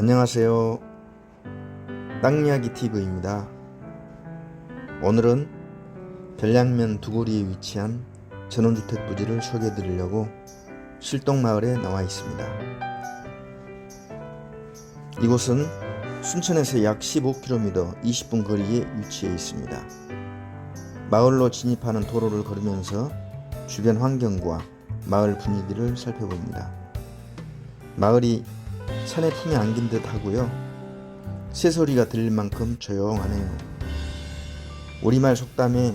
안녕하세요. 땅이야기 TV입니다. 오늘은 별량면 두고리에 위치한 전원주택 부지를 소개해 드리려고 실동마을에 나와 있습니다. 이곳은 순천에서 약 15km 20분 거리에 위치해 있습니다. 마을로 진입하는 도로를 걸으면서 주변 환경과 마을 분위기를 살펴봅니다. 마을이 산의 품에 안긴 듯 하고요. 새소리가 들릴 만큼 조용하네요. 우리말 속담에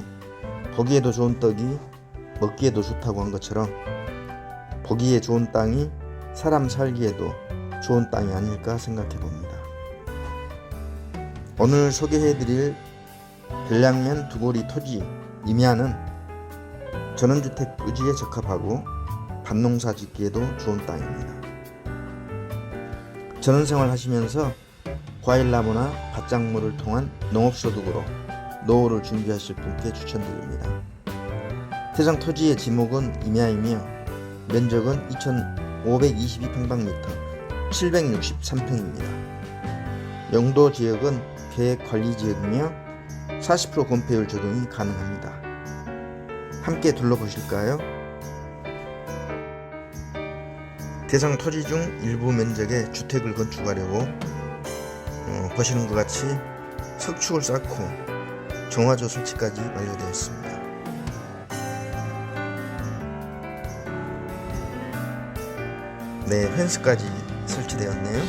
보기에도 좋은 떡이 먹기에도 좋다고 한 것처럼 보기에 좋은 땅이 사람 살기에도 좋은 땅이 아닐까 생각해 봅니다. 오늘 소개해 드릴 별량면 두고리 토지 임야는 전원주택 부지에 적합하고 밭농사 짓기에도 좋은 땅입니다. 전원생활 하시면서 과일나무나 밭작물을 통한 농업소득으로 노후를 준비하실 분께 추천드립니다. 태장 토지의 지목은 임야이며 면적은 2,522평방미터 763평입니다. 용도 지역은 계획관리지역이며 40% 건폐율 적용이 가능합니다. 함께 둘러보실까요? 대상 토지 중 일부 면적에 주택을 건축하려고 어, 보시는 것 같이 석축을 쌓고 정화조 설치까지 완료되었습니다. 네, 펜스까지 설치되었네요.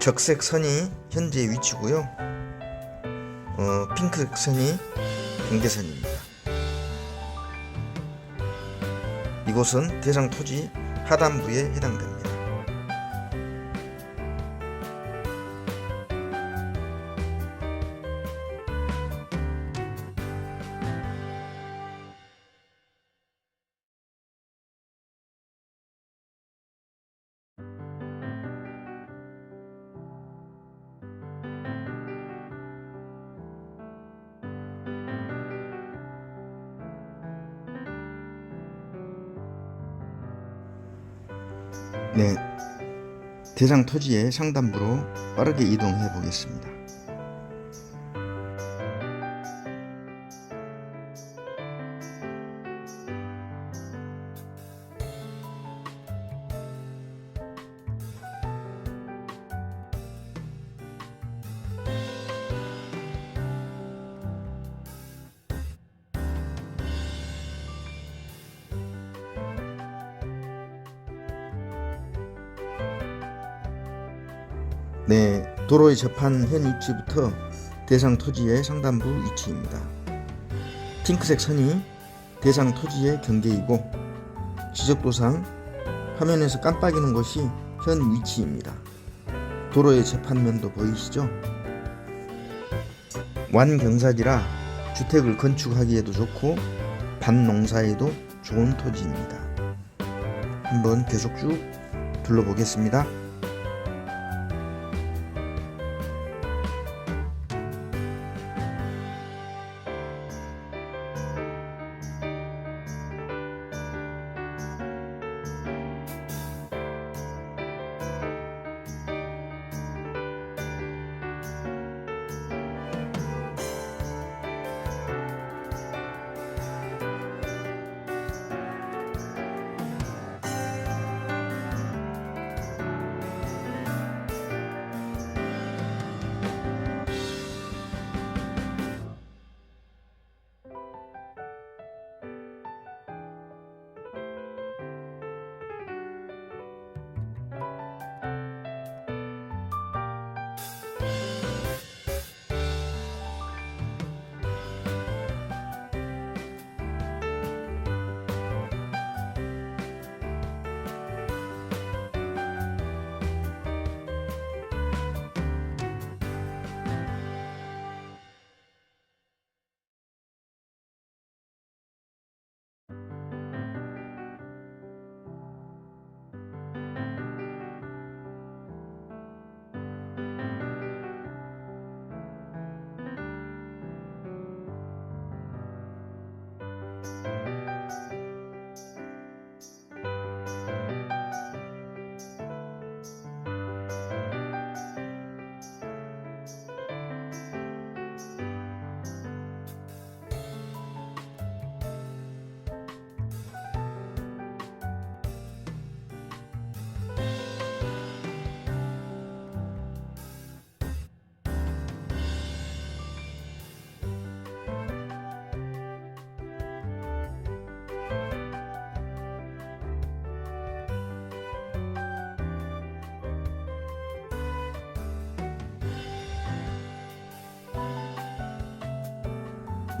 적색 선이 현재 위치고요. 어, 핑크색 선이 경계선입니다. 이곳은 대상 토지 하단부에 해당됩니다. 네, 대상 토지의 상단부로 빠르게 이동해 보겠습니다. 네, 도로에 접한 현 위치부터 대상 토지의 상단부 위치입니다. 핑크색 선이 대상 토지의 경계이고 지적도상 화면에서 깜빡이는 것이 현 위치입니다. 도로의 재판면도 보이시죠? 완경사지라 주택을 건축하기에도 좋고 밭농사에도 좋은 토지입니다. 한번 계속 쭉 둘러보겠습니다.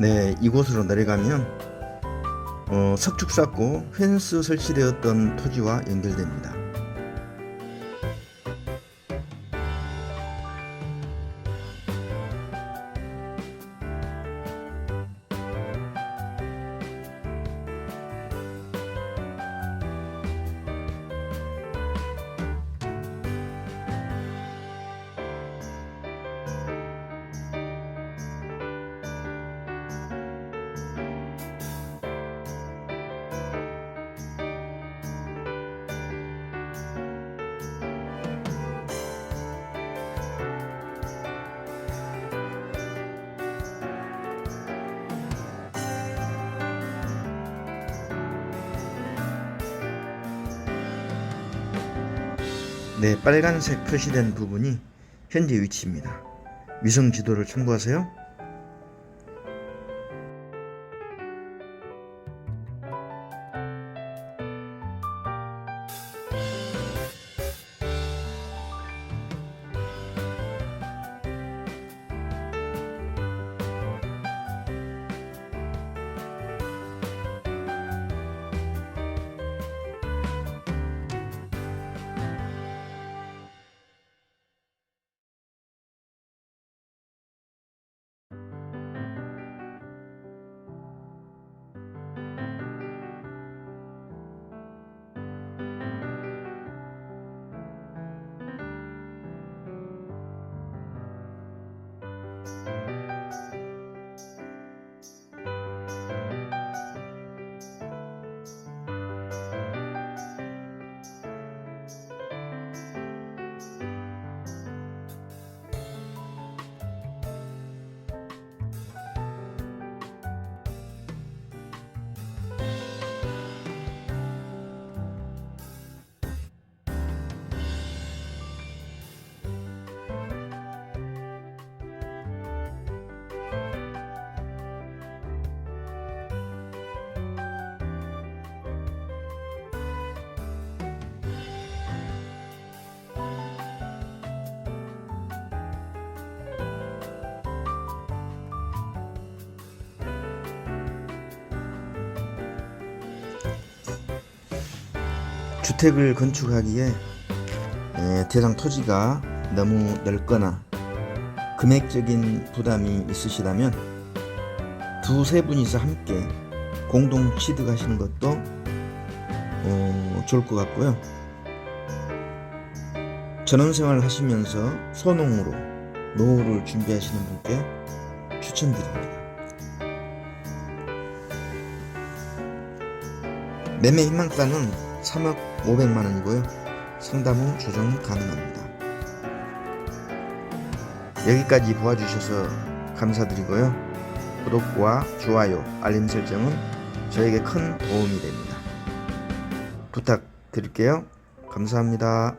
네, 이곳으로 내려가면 어, 석축 쌓고 펜스 설치되었던 토지와 연결됩니다. 네, 빨간색 표시된 부분이 현재 위치입니다. 위성 지도를 참고하세요. 주택을 건축하기에 에, 대상 토지가 너무 넓거나 금액적인 부담이 있으시다면 두세 분이서 함께 공동 취득하시는 것도 어, 좋을 것 같고요. 전원생활 하시면서 소농으로 노후를 준비하시는 분께 추천드립니다. 매매 희망가는 3억 500만 원이고요. 상담 후 조정 가능합니다. 여기까지 보아주셔서 감사드리고요. 구독과 좋아요, 알림 설정은 저에게 큰 도움이 됩니다. 부탁드릴게요. 감사합니다.